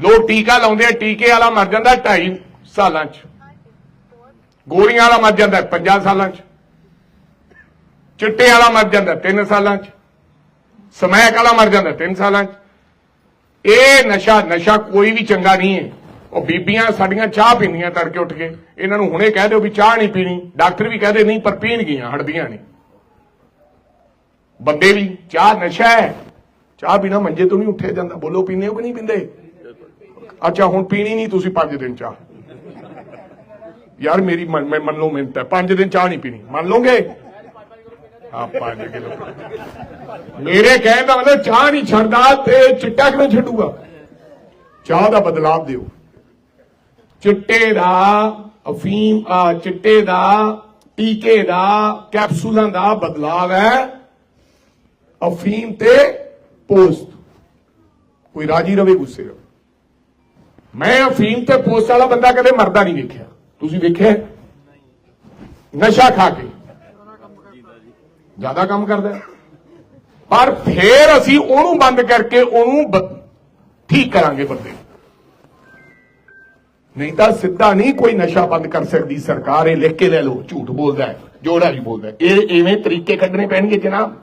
ਲੋਕ ਟੀਕਾ ਲਾਉਂਦੇ ਆ, ਟੀਕੇ ਵਾਲਾ ਮਰ ਜਾਂਦਾ 2.5 ਸਾਲਾਂ 'ਚ। ਗੋਲੀਆਂ ਵਾਲਾ ਮਰ ਜਾਂਦਾ 5 ਸਾਲਾਂ 'ਚ। ਚਿੱਟੇ ਵਾਲਾ ਮਰ ਜਾਂਦਾ 3 ਸਾਲਾਂ 'ਚ। ਸਮੈਕ ਵਾਲਾ ਮਰ ਜਾਂਦਾ 3 ਸਾਲਾਂ 'ਚ। ਇਹ ਨਸ਼ਾ ਨਸ਼ਾ ਕੋਈ ਵੀ ਚੰਗਾ ਨਹੀਂ ਹੈ। ਉਹ ਬੀਬੀਆਂ ਸਾਡੀਆਂ ਚਾਹ ਪੀਂਦੀਆਂ ਤੜਕੇ ਉੱਠ ਕੇ। ਇਹਨਾਂ ਨੂੰ ਹੁਣੇ ਕਹਿ ਦਿਓ ਵੀ ਚਾਹ ਨਹੀਂ ਪੀਣੀ। ਡਾਕਟਰ ਵੀ ਕਹਦੇ ਨਹੀਂ, ਪਰ ਪੀਣਗੀਆਂ ਹਟਦੀਆਂ ਨਹੀਂ। ਬੰਦੇ ਵੀ, ਚਾਹ ਨਸ਼ਾ ਹੈ। ਚਾਹ ਬਿਨਾ ਮੰਜੇ ਤੋਂ ਨਹੀਂ ਉੱਠਿਆ ਜਾਂਦਾ। ਬੋਲੋ ਪੀਂਦੇ ਹੋ ਕਿ ਨਹੀਂ ਪੀਂਦੇ? ਅੱਛਾ, ਹੁਣ ਪੀਣੀ ਨਹੀਂ, ਤੁਸੀਂ 5 ਦਿਨ ਚਾਹ। ਯਾਰ, ਮੇਰੀ ਮੰਨ- ਮੈਂ ਮੰਨ ਲਓ ਮਿੰਟ ਹੈ। 5 ਦਿਨ ਚਾਹ ਨਹੀਂ ਪੀਣੀ। ਮੰਨ ਲਓਗੇ? ਹਾਂ 5 ਕਿਲੋ ਮੇਰੇ ਕਹਿਣ ਦਾ ਮਤਲਬ ਚਾਹ ਨਹੀਂ ਛੱਡਦਾ ਤੇ ਚਿੱਟਾ ਕਿਵੇਂ ਛੱਡੂਗਾ? ਚਾਹ ਦਾ ਬਦਲਾਵ ਦਿਓ। ਚਿੱਟੇ ਦਾ ਅਫੀਮ ਚਿੱਟੇ ਦਾ, ਟੀਕੇ ਦਾ, ਕੈਪਸੂਲਾਂ ਦਾ ਬਦਲਾਵ ਹੈ। ਅਫੀਮ ਤੇ ਪੋਸਟ ਕੋਈ ਰਾਜੀ ਰਵੇ, ਗੁੱਸੇ ਰਵੇ। ਮੈਂ ਅਫੀਮ ਤੇ ਪੋਸਟ ਵਾਲਾ ਬੰਦਾ ਕਦੇ ਮਰਦਾ ਨਹੀਂ ਵੇਖਿਆ। ਤੁਸੀਂ ਵੇਖਿਆ ਨਸ਼ਾ ਖਾ ਕੇ। ਜ਼ਿਆਦਾ ਕੰਮ ਕਰਦਾ ਪਰ ਫੇਰ ਅਸੀਂ ਉਹਨੂੰ ਬੰਦ ਕਰਕੇ ਉਹਨੂੰ ਠੀਕ ਕਰਾਂਗੇ ਬੰਦੇ। ਨਹੀਂ ਤਾਂ ਸਿੱਧਾ ਨਹੀਂ ਕੋਈ ਨਸ਼ਾ ਬੰਦ ਕਰ ਸਕਦੀ ਸਰਕਾਰ, ਇਹ ਲਿਖ ਕੇ ਲੈ ਲਓ, ਝੂਠ ਬੋਲਦਾ ਜੋੜਾ ਵੀ ਬੋਲਦਾ। ਇਹ ਐਵੇਂ ਤਰੀਕੇ ਕੱਢਣੇ ਪੈਣਗੇ ਜਨਾਬ।